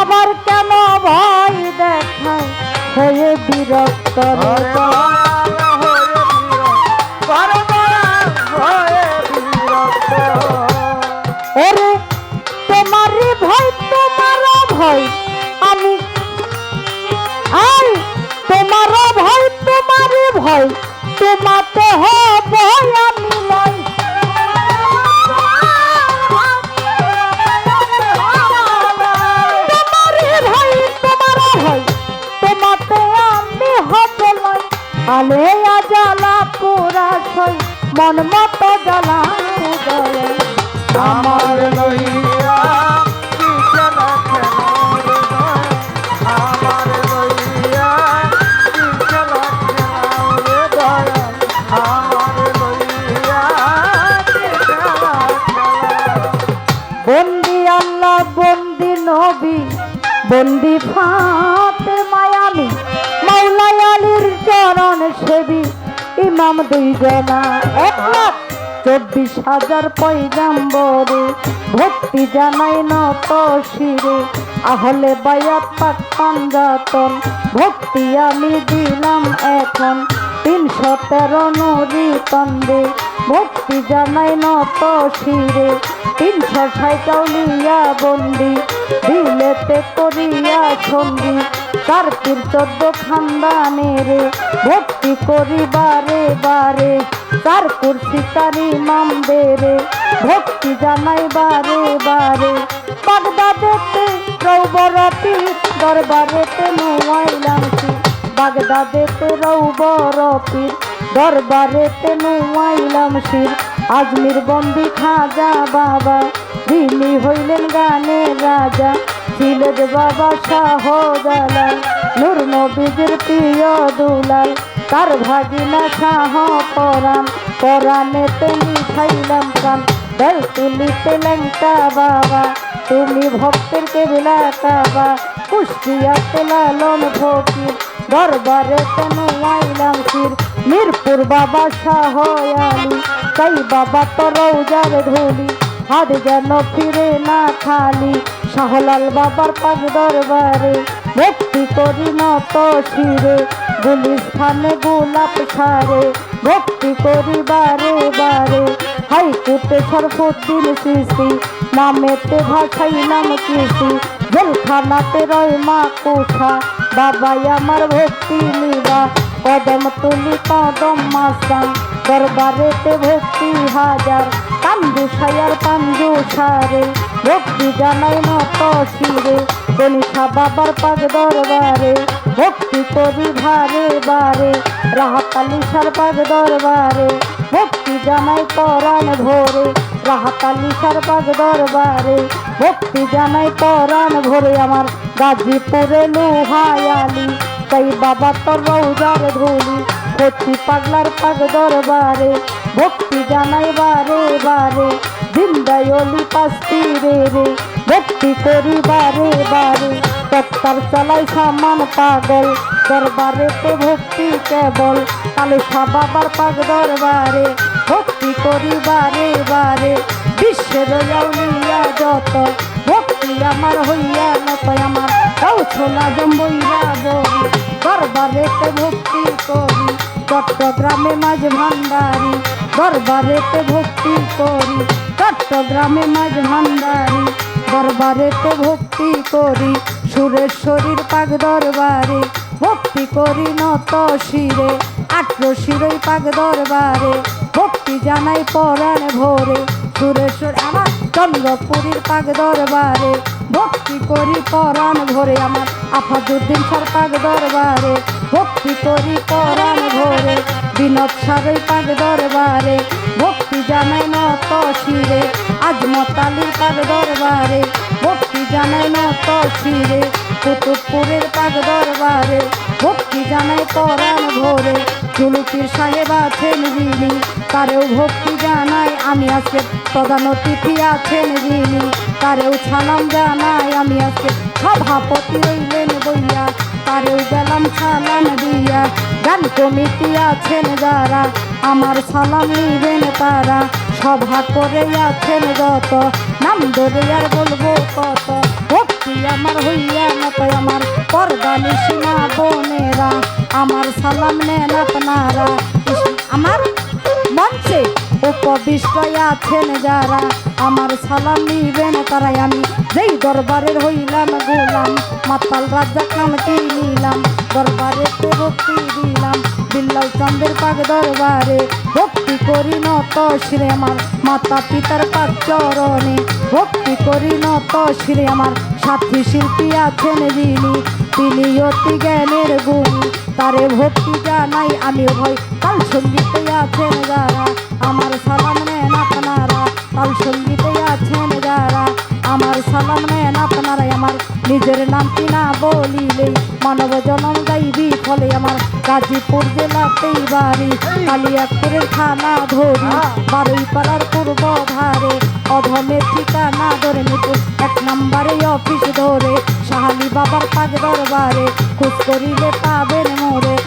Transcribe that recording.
আবার কেন ভয় দেখায়? হয়ে বিরক্ত রে ওরে দয়াল বিরক্ত, ওরে দয়াল বিরক্ত। ওরে তোমারই ভয় তোমারও ভয়। আমি আই তোমারও ভয় তোমারই ভয়। তোমাতে আলে জ্বালা পুরা সই মন মতো জ্বালা আমার লইয়া। বন্দি আল্লাহ, বন্দি নবী, বন্দি ফাতে চরণ সেবী ইমাম দুইজনা এক চব্বিশ হাজার পয়গাম্বরে ভক্তি জানাই নত শিরে আহলে বায়াত পাক পাঞ্জাতন, ভক্তি আমি দিলাম এখন তিনশো তেরো নুরি তন্দে। ভক্তি জানাই নত শিরে তিনশো সাইকাউলিয়া বন্দি। দিলেতে করিয়া সন্ধি কার্তির চোদ্দ খানদানেরে ভক্তি করি বারে বারে তার কুর্সি কারি মাম বেরে ভক্তি জানাই বারে। বারে বাগদাদেতে রৌবরতি, দরবারেতে নুয়াইলাম বাগদাদেতে রৌবরতির দরবারেতে নুয়াইলাম শির আজমির বন্দি খাজা বাবা যিনি হইলেন গানের রাজা। ছিলেন বাবা শাহজালাল, নূর নবীজির প্রিয় দুলাল। তার ভাগিনা শাহ পরাণ, পরাণেতে মিঠাইলাম কান বেল তুলিতে লেংটা বাবা, তুমি ভক্তের কেবিলা কাবা। কুষ্টিয়াতে লালন ফকির, দরবারে তেন আইলাম শির মিরপুর বাবা শাহ আলী, তাই বাবা তো রৌজার ধুলি হাত যেন ফিরে না খালি শাহলাল বাবার পাক দরবারে, ভক্তি করি নত শিরে, গুলিস্থানে গোলাপ সারে, ভক্তি করি বারে বারে। হাইকোর্টে সরফুদ্দিন সৃষ্টি, নামেতে ভাসাইলাম কৃষি জেলখানাতে রয় মা কোঠা, বাবাই আমার ভক্তি নিবা কদম তুলি, কদম মাসান দরবারেতে ভক্তি হাজার কান্দু সায়ার পাঞ্জু সারে। ভক্তি জানাই নত শিরে গণিসা বাবার পাক দরবারে, ভক্তি করি ভারে বারে, রাহাতালি সার পাক দরবারে, ভক্তি জানাই পরাণ ভোরে, রাহাতালি সার পাক দরবারে, ভক্তি জানাই পরাণ ভোরে, আমার গাজীপুরে লোহায়ালি তাই বাবা তোর রৌজার ধুলি ভক্তি পাগলার পাগ দরবারে, ভক্তি জানাই বারে বারে জিন্দায়লি পাস্তি রে রে, ভক্তি করি বারে। বারে তত্তার চালাই সামান পাগল দরবারেতে ভক্তি কেবল, কালে বাবার পাগ দরবারে। ভক্তি করি বারে বারে বিশ্বের আউলিয়া যত। ভক্তি আমার হইয়া নত আমার কাউ ছোলা জম্বইরা বলি দরবারেতে ভক্তি করি, চট্টগ্রামে মাঝ ভান্ডারি। দরবারেতে ভক্তি করি, চট্টগ্রামে মাঝ ভান্ডারি দরবারেতে ভক্তি করি, সুরেশ্বরীর পাক দরবারে। ভক্তি করি নত শিরে আট্র শিরই পাক দরবারে। ভক্তি জানাই পরাণ ভোরে, সুরেশ্বর আমার চন্দ্রপুরীর পাক দরবারে। ভক্তি করি পরাণ ভোরে আমার আফাদুদ্দিন সার পাক দরবারে। ভক্তি করি পরাণ ভোরে, বিনোদ সারই পাক দরবারে। ভক্তি জানাই নত শিরে আজমতালির পাক দরবারে। ভক্তি জানাই নত শিরে, কুতুবপুরের পাক দরবারে। ভক্তি জানাই পরাণ ভোরে, জুলুকির সাহেব আছেন তারেও ভক্তি জানাই আমি আজকে প্রধান অতিথি আছেন যিনি তারেও সালাম জানাই, আমি আজকে সভাপতি রইলেন বইয়া তারেও গেলাম সালাম দিয়া, গান কমিটি আছেন যারা, আমার সালাম নিবেন তারা, সভা করে আছেন যত, নাম ধরে আর বলব কত, ভক্তি আমার হইয়া নতয় আমার পর্দা নিশিনা বোনেরা, আমার সালাম নেন আপনারা, আমার মঞ্চে উপবিষ্ট আছেন যারা, আমার সালাম নিবেন তারাই আমি। যেই দরবারের হইলাম গোলাম, মাতাল রাজ্জাক নামটি নিলাম, দরবারে ভক্তি দিলাম। বিল্লাল চন্দ্রের পাক দরবারে ভক্তি করি নত শ্রী আমার, মাতা পিতার পাক চরণে ভক্তি করি নত শ্রী আমার। সাথী শিল্পী আছেন যিনি তিনি অতি জ্ঞানের গুণ, তারে ভক্তি জানাই আমি ভয়। তাল সঙ্গীতে আছেন যারা, আমার সালাম নেন আপনারা। তাল সঙ্গীতে আছেন যারা, আমার সালাম নেন আপনারা নিজের নামটি না বলিলে? মানব জনম গাইবি ফলে আমার গাজীপুর জেলাতেই বাড়ি। কালিয়াপুরের থানা ধরি বারুই পাড়ার পূর্ব ধারে। অধমের ঠিকানা ধরে নিতে এক নম্বরে অফিস ধরে। সাহালি বাবার পাক দরবারে খুব করিলে পাবেন মোরে।